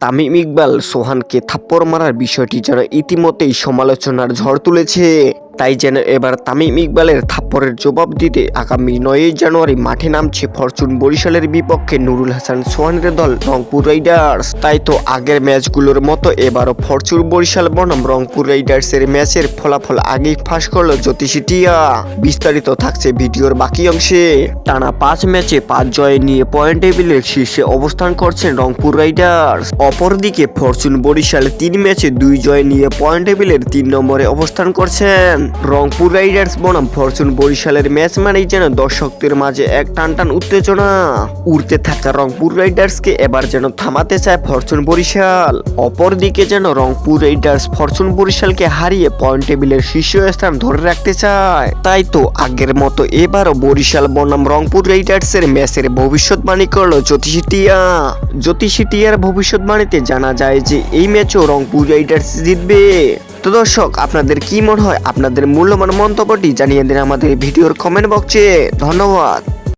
তামিম ইকবাল সোহানকে থাপ্পড় মারার বিষয়টি যেন ইতিমধ্যেই সমালোচনার ঝড় তুলেছে। তাই যেন এবার তামিম ইকবালের থাপ্পড়ের জবাব দিতে আগামী নয়ই জানুয়ারি মাঠে নামছে ফরচুন বরিশালের বিপক্ষে নুরুল হাসান সোহানের দল রংপুর রাইডার্স। তাই তো আগের ম্যাচগুলোর মতো এবারও ফরচুন বরিশাল বনাম রংপুর রাইডার্সের ম্যাচের ফলাফল আগেই ফাঁস করল জ্যোতিষী টিয়া। বিস্তারিত থাকছে ভিডিওর বাকি অংশে। টানা পাঁচ ম্যাচে পাঁচ জয় নিয়ে পয়েন্ট টেবিলের শীর্ষে অবস্থান করছেন রংপুর রাইডার্স। অপরদিকে ফরচুন বরিশাল তিন ম্যাচে দুই জয় নিয়ে পয়েন্ট টেবিলের তিন নম্বরে অবস্থান করছেন। রংপুর রাইডার্স বনাম ফরচুন বরিশালের ম্যাচ মানেই যেন দর্শকদের মাঝে এক টান টান উত্তেজনা। উড়তে থাকা রংপুর রাইডার্সকে এবার যেন থামাতে চায় ফরচুন বরিশাল। অপরদিকে যেন রংপুর রাইডার্স ফরচুন বরিশালকে হারিয়ে পয়েন্ট টেবিলের শীর্ষ স্থান ধরে রাখতে চায়। তাই তো আগের মতো এবারও বরিশাল বনাম রংপুর রাইডার্সের ম্যাচের ভবিষ্যৎবাণী করল জ্যোতিষী টিয়া। জ্যোতিষী টিয়ার ভবিষ্যৎবাণীতে জানা যায় যে এই ম্যাচও রংপুর রাইডার্স জিতবে। তো দর্শক, আপনাদের কি মনে হয়? আপনাদের মূল্যবান মন্তব্যটি জানিয়ে দিন আমাদের ভিডিওর কমেন্ট বক্সে ধন্যবাদ।